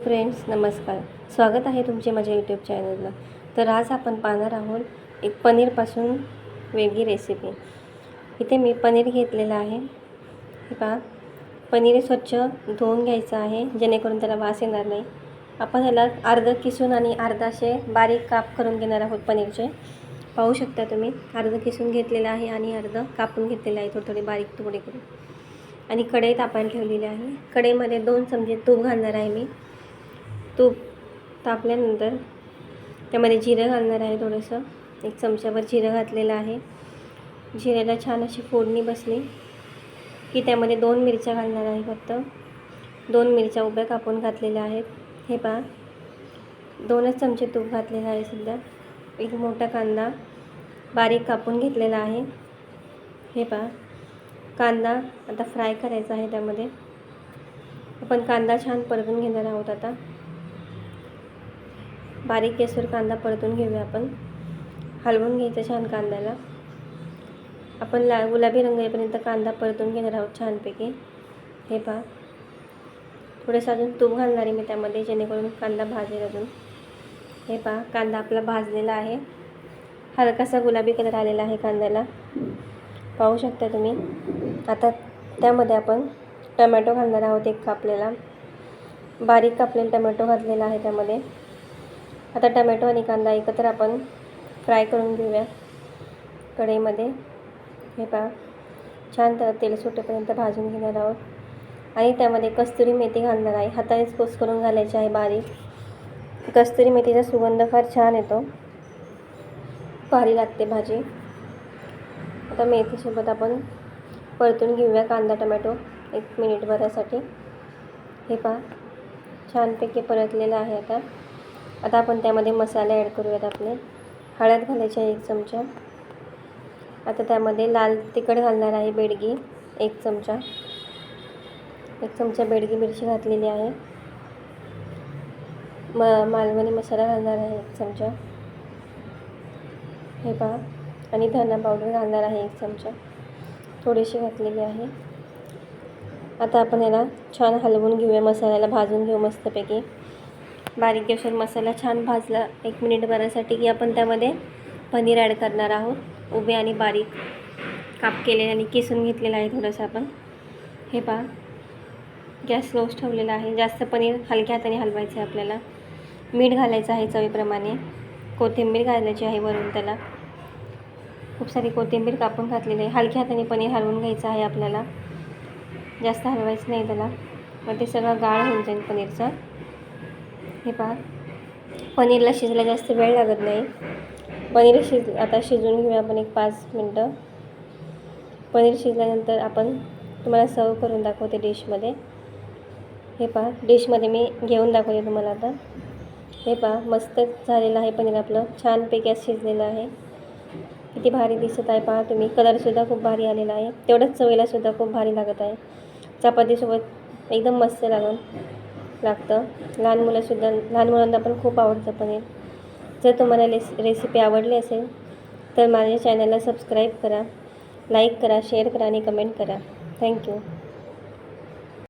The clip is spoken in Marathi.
फ्रेंड्स नमस्कार. स्वागत आहे तुमचे माझ्या यूट्यूब चॅनलला तर आज आपण पाहणार आहोत एक पनीरपासून वेगळी रेसिपी इथे मी पनीर घेतलेलं आहे. हे पहा. पनीर स्वच्छ धुवून घ्यायचं आहे जेणेकरून त्याला वास येणार नाही. आपण ह्याला अर्धं किसून आणि अर्ध असे बारीक काप करून घेणार आहोत पनीरचे. पाहू शकता तुम्ही अर्ध किसून घेतलेलं आहे आणि अर्ध कापून घेतलेलं आहे थोडे थोडे बारीक तुकडे करून. आणि कढई तापायला ठेवलेली आहे. कढईमध्ये दोन चमचे तूप घालणार आहे मी. तूप तापल्यानंतर त्यामध्ये जिरं घालणार आहे थोडंसं. एक चमच्याभर जिरं घातलेलं आहे. जिऱ्याला छान अशी फोडणी बसली की त्यामध्ये दोन मिरच्या घालणार आहे फक्त. दोन मिरच्या उभ्या कापून घातलेल्या आहेत. हे पहा. दोनच चमचे तूप घातलेलं आहे सध्या एक मोठा कांदा बारीक कापून घेतलेला आहे. हे पहा. कांदा आता फ्राय करायचा आहे त्यामध्ये. आपण कांदा छान परतून घेणार आहोत आता. बारीक केसर कांदा परतून घेऊया आपण. हलवून घ्यायचं छान कांद्याला. आपण ला गुलाबी रंग येईपर्यंत कांदा परतून घेणार आहोत छानपैकी. हे पहा. थोडंसं अजून तूप घालणार आहे मी त्यामध्ये जेणेकरून कांदा भाजेल अजून. हे पहा कांदा आपला भाजलेला आहे. हलकासा गुलाबी कलर आलेला आहे कांद्याला. पाहू शकता तुम्ही. आता त्यामध्ये आपण टमॅटो घालणार आहोत एक कापलेला. बारीक कापलेला टमॅटो घातलेला आहे त्यामध्ये. आता टमॅटो आणि कांदा एकत्र आपण फ्राय करून घेऊया कढईमध्ये. हे पहा छान तेल सुटेपर्यंत भाजून घेणार आहोत. आणि त्यामध्ये कस्तुरी मेथी घालणार आहे. हातानेच कोस करून घालायची आहे बारीक. कस्तुरी मेथीचा सुगंध फार छान येतो. भारी लागते भाजी. आता मेथीसोबत आपण परतून घेऊया कांदा टमॅटो एक मिनिटभरासाठी हे पहा छानपैकी परतलेलं आहे आता. आता आपण त्यामध्ये मसाले ॲड करूयात आपले. हळद घालायची आहे एक चमचा. आता त्यामध्ये लाल तिखट घालणार आहे बेडगी एक चमचा. एक चमचा बेडगी मिरची घातलेली आहे. म मालवणी मसाला घालणार आहे एक चमचा. हे पहा. आणि धना पावडर घालणार आहे एक चमचा. थोडीशी घातलेली आहे. आता आपण याला छान हलवून घेऊया मसाल्याला भाजून घेऊ मस्तपैकी. बारीक गॅसवर मसाला छान भाजला. एक मिनिट भरासाठी की आपण त्यामध्ये पनीर ॲड करणार आहोत. उभे आणि बारीक. काप केलेले आणि किसून घेतलेलं आहे थोडंसं आपण. हे पहा. गॅस स्लोच ठेवलेला आहे. जास्त पनीर हलक्या हाताने हलवायचं आहे आपल्याला. मीठ घालायचं आहे चवीप्रमाणे. कोथिंबीर घालायची आहे वरून त्याला. खूप सारी कोथिंबीर कापून घातलेली आहे. हलक्या हाताने पनीर हलवून घ्यायचं आहे आपल्याला. जास्त हलवायचं नाही त्याला. मग ते सगळं गाळ होऊन जाईल पनीरचं. हे पहा. पनीरला शिजायला जास्त वेळ लागत नाही. पनीर शिज आता शिजवून घेऊया आपण एक पाच मिनटं. पनीर शिजल्यानंतर आपण तुम्हाला सर्व करून दाखवते डिशमध्ये. हे पहा डिशमध्ये मी घेऊन दाखवते तुम्हाला आता. हे पहा मस्त झालेलं आहे पनीर आपलं. छानपैकी असं शिजलेलं आहे. किती भारी दिसत आहे पहा तुम्ही. कलरसुद्धा खूप भारी आलेला आहे. तेवढंच चवीलासुद्धा खूप भारी लागत आहे. चपातीसोबत एकदम मस्त लागून. लागतं. लहान मुलंसुद्धा लहान मुलांना पण खूप आवडतं पनीर. जर तुम्हाला लेस रेसिपी आवडली असेल तर माझ्या चॅनलला सबस्क्राईब करा. लाईक करा शेअर करा आणि कमेंट करा. थँक्यू